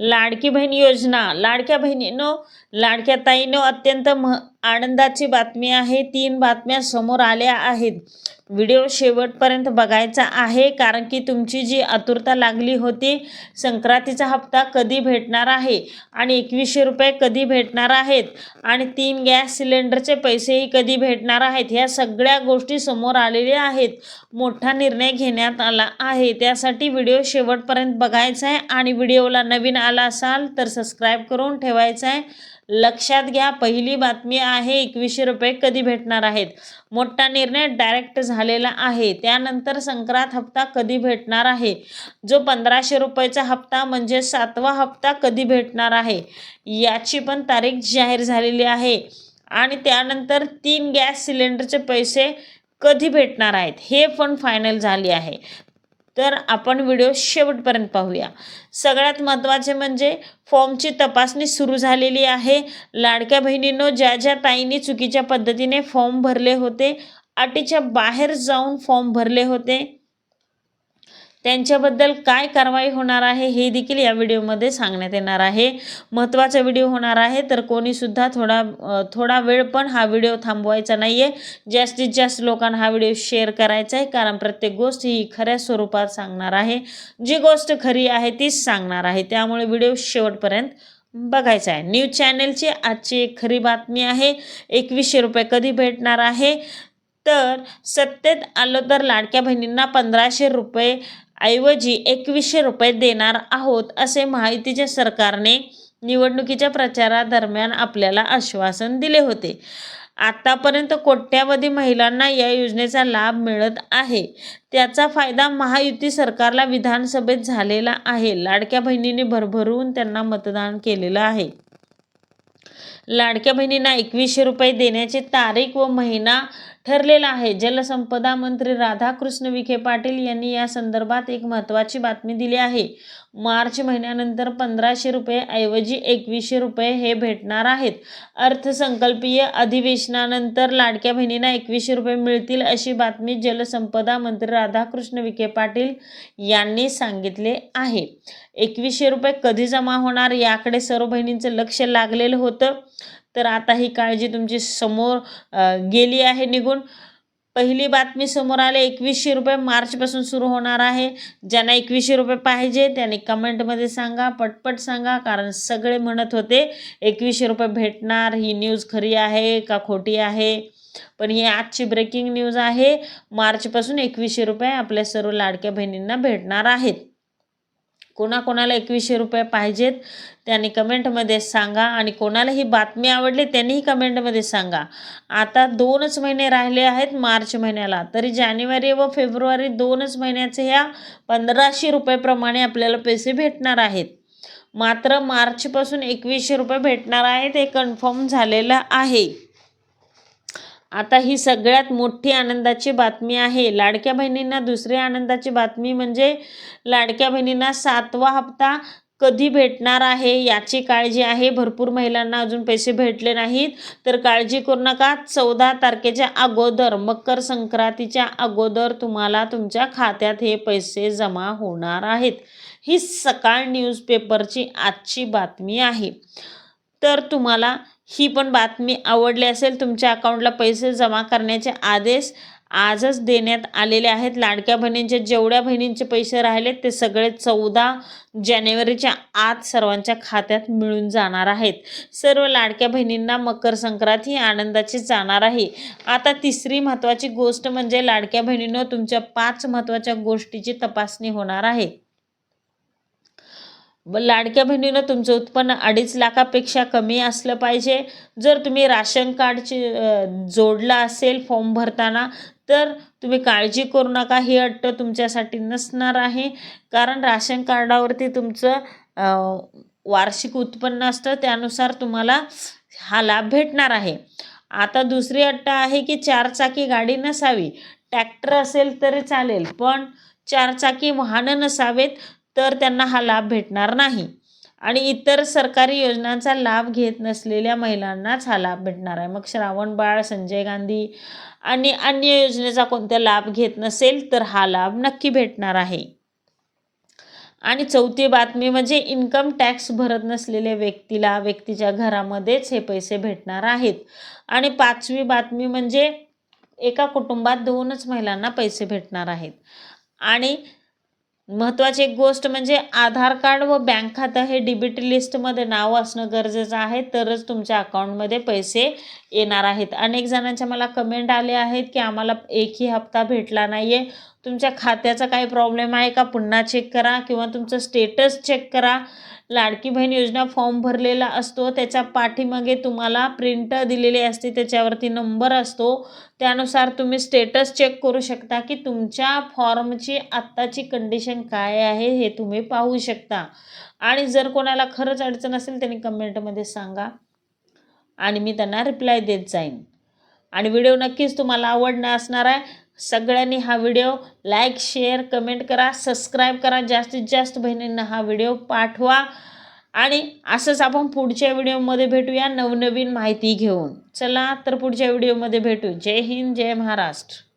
लाडकी बहीण योजना लाडक्या बहिणीनो लाडक्या ताईनो अत्यंत मह आनंदाची बातमी आहे. तीन बातम्या समोर आल्या आहेत. व्हिडिओ शेवटपर्यंत बघायचा आहे कारण की तुमची जी आतुरता लागली होती संक्रांतीचा हप्ता कधी भेटणार आहे आणि एकवीसशे रुपये कधी भेटणार आहेत आणि तीन गॅस सिलेंडरचे पैसेही कधी भेटणार आहेत ह्या सगळ्या गोष्टी समोर आलेल्या आहेत. मोठा निर्णय घेण्यात आला आहे. त्यासाठी व्हिडिओ शेवटपर्यंत बघायचा आहे आणि व्हिडिओला नवीन आला असाल तर सबस्क्राईब करून ठेवायचा आहे. लक्षात घ्या पहिली बातमी आहे एकवीसशे रुपये कधी भेटणार आहेत? मोठा निर्णय डायरेक्ट झालेला आहे. त्यानंतर संक्रांत हप्ता कधी भेटणार आहे? जो पंधराशे रुपयाचा हप्ता म्हणजे सातवा हप्ता कधी भेटणार आहे? याची पण तारीख जाहीर झालेली आहे. आणि त्यानंतर तीन गॅस सिलेंडरचे पैसे कधी भेटणार आहेत? हे पण फायनल झाले आहे. तर आपण व्हिडिओ शेवटपर्यंत पाहूया. सगळ्यात महत्त्वाचे म्हणजे फॉर्मची तपासणी सुरू झालेली आहे. लाडक्या बहिणींनो ज्या ज्या ताईंनी चुकीच्या पद्धतीने फॉर्म भरले होते अटीच्या बाहेर जाऊन फॉर्म भरले होते त्यांच्याबद्दल काय कारवाई होणार आहे हे देखील या व्हिडिओमध्ये सांगण्यात येणार आहे. महत्त्वाचा व्हिडिओ होणार आहे तर कोणीसुद्धा थोडा थोडा वेळ पण हा व्हिडिओ थांबवायचा नाही आहे जास्तीत जास्त लोकांना हा व्हिडिओ शेअर करायचा आहे कारण प्रत्येक गोष्ट ही खऱ्या स्वरूपात सांगणार आहे. जी गोष्ट खरी आहे तीच सांगणार आहे. त्यामुळे व्हिडिओ शेवटपर्यंत बघायचा आहे. न्यूज चॅनेलची आजची एक खरी बातमी आहे एकवीसशे रुपये कधी भेटणार आहे? तर सत्तेत आलं तर लाडक्या बहिणींना पंधराशे रुपये ऐवजी एकवीसशे रुपये देणार आहोत असे महायुतीच्या सरकारने निवडणुकीच्या प्रचारादरम्यान आपल्याला आश्वासन दिले होते. आतापर्यंत कोट्यावधी महिलांना या योजनेचा लाभ मिळत आहे. त्याचा फायदा महायुती सरकारला विधानसभेत झालेला आहे. लाडक्या बहिणींनी भरभरून त्यांना मतदान केलेलं आहे. लाडक्या बहिणींना एकवीसशे रुपये देण्याची तारीख व महिना ठरलेला आहे. जलसंपदा मंत्री राधाकृष्ण विखे पाटील यांनी या संदर्भात एक महत्त्वाची बातमी दिली आहे. मार्च महिन्यानंतर पंधराशे रुपये ऐवजी एकवीसशे रुपये हे भेटणार आहेत. अर्थसंकल्पीय अधिवेशनानंतर लाडक्या बहिणींना एकवीसशे रुपये मिळतील अशी बातमी जलसंपदा मंत्री राधाकृष्ण विखे पाटील यांनी सांगितले आहे. एकवीसशे रुपये कधी जमा होणार याकडे सर्व बहिणींचं लक्ष लागलेलं होतं. तर आता ही काळजी तुमची समोर गेली आहे निघून. पहिली बातमी समोर आले एकवीसशे रुपये मार्चपासून सुरू होणार आहे. ज्यांना एकवीसशे रुपये पाहिजे त्याने कमेंटमध्ये सांगा पटपट सांगा कारण सगळे म्हणत होते एकवीसशे रुपये भेटणार ही न्यूज खरी आहे का खोटी आहे? पण ही आजची ब्रेकिंग न्यूज आहे मार्चपासून एकवीसशे रुपये आपल्या सर्व लाडक्या बहिणींना भेटणार आहेत. कोणाकोणाला एकवीसशे रुपये पाहिजेत त्यांनी कमेंटमध्ये सांगा. आणि कोणाला ही बातमी आवडली त्यांनीही कमेंटमध्ये सांगा. आता दोनच महिने राहिले आहेत मार्च महिन्याला. तरी जानेवारी व फेब्रुवारी दोनच महिन्याचे ह्या पंधराशे रुपयेप्रमाणे आपल्याला पैसे भेटणार आहेत. मात्र मार्चपासून एकवीसशे रुपये भेटणार आहेत हे कन्फर्म झालेलं आहे. आता ही सगळ्यात मोठी आनंदाची बातमी आहे. लाडक्या बहिणींना दुसरी आनंदाची बातमी म्हणजे लाडक्या बहिणींना सातवा हप्ता कधी भेटणार आहे याची काळजी आहे. भरपूर महिलांना अजून पैसे भेटले नाहीत. तर काळजी करू नका. चौदा तारखेच्या अगोदर मकर संक्रांतीच्या अगोदर तुम्हाला तुमच्या खात्यात हे पैसे जमा होणार आहेत. ही सकाळ न्यूजपेपरची आजची बातमी आहे. तर तुम्हाला ही पण बातमी आवडली असेल तुमच्या अकाउंटला पैसे जमा करण्याचे आदेश आजच देण्यात आलेले आहेत. लाडक्या बहिणींचे जेवढ्या बहिणींचे पैसे राहिलेत ते सगळे चौदा जानेवारीच्या आत सर्वांच्या खात्यात मिळून जाणार आहेत. सर्व लाडक्या बहिणींना मकर संक्रांत ही आनंदाची जाणार आहे. आता तिसरी महत्त्वाची गोष्ट म्हणजे लाडक्या बहिणींनो तुमच्या पाच महत्त्वाच्या गोष्टीची तपासणी होणार आहे. ब- लाडक्या बहिणीनं तुमचं उत्पन्न अडीच लाखापेक्षा कमी असलं पाहिजे. जर तुम्ही राशन कार्डची जोडला असेल फॉर्म भरताना तर तुम्ही काळजी करू नका. ही अट तुमच्यासाठी नसणार आहे. कारण राशन कार्डावरती तुमचं वार्षिक उत्पन्न असतं. त्यानुसार तुम्हाला हा लाभ भेटणार आहे. आता दुसरी अट्ट आहे की चारचाकी गाडी नसावी. ट्रॅक्टर असेल तरी चालेल पण चारचाकी वाहनं नसावेत. तर त्यांना हा लाभ भेटणार नाही. आणि इतर सरकारी योजनांचा लाभ घेत नसलेल्या महिलांनाच हा लाभ भेटणार आहे. मग श्रावण बाळ संजय गांधी आणि अन्य योजनेचा कोणता लाभ घेत नसेल तर हा लाभ नक्की भेटणार आहे. आणि चौथी बातमी म्हणजे इन्कम टॅक्स भरत नसलेल्या व्यक्तीला व्यक्तीच्या घरामध्येच हे पैसे भेटणार आहेत. आणि पाचवी बातमी म्हणजे एका कुटुंबात दोनच महिलांना पैसे भेटणार आहेत. आणि महत्त्वाची एक गोष्ट म्हणजे आधार कार्ड व बँक खातं हे डिबिट लिस्टमध्ये नाव असणं गरजेचं आहे तरच तुमच्या अकाउंटमध्ये पैसे येणार आहेत. अनेक जणांच्या मला कमेंट आले आहेत की आम्हाला एकही हप्ता भेटला नाही आहे तुमच्या खात्याचा काही प्रॉब्लेम आहे का? पुन्हा चेक करा किंवा तुमचं स्टेटस चेक करा. लाडकी बहीण योजना फॉर्म भरलेला असतो. त्याच्या पाठीमागे तुम्हाला प्रिंट दिलेली असते. त्याच्यावरती नंबर असतो. त्यानुसार तुम्ही स्टेटस चेक करू शकता की तुमच्या फॉर्मची आत्ताची कंडिशन काय आहे हे तुम्ही पाहू शकता. आणि जर कोणाला खरंच अडचण असेल त्यांनी कमेंटमध्ये सांगा. आणि मी त्यांना रिप्लाय देत जाईन. आणि व्हिडिओ नक्कीच तुम्हाला आवडणार असणार आहे. सगळ्यांनी हा व्हिडिओ लाईक शेअर कमेंट करा सबस्क्राईब करा. जास्तीत जास्त बहिणींना हा व्हिडिओ पाठवा. आणि असंच आपण पुढच्या व्हिडिओमध्ये भेटूया नवनवीन माहिती घेऊन. चला तर पुढच्या व्हिडिओमध्ये भेटू. जय हिंद जय महाराष्ट्र.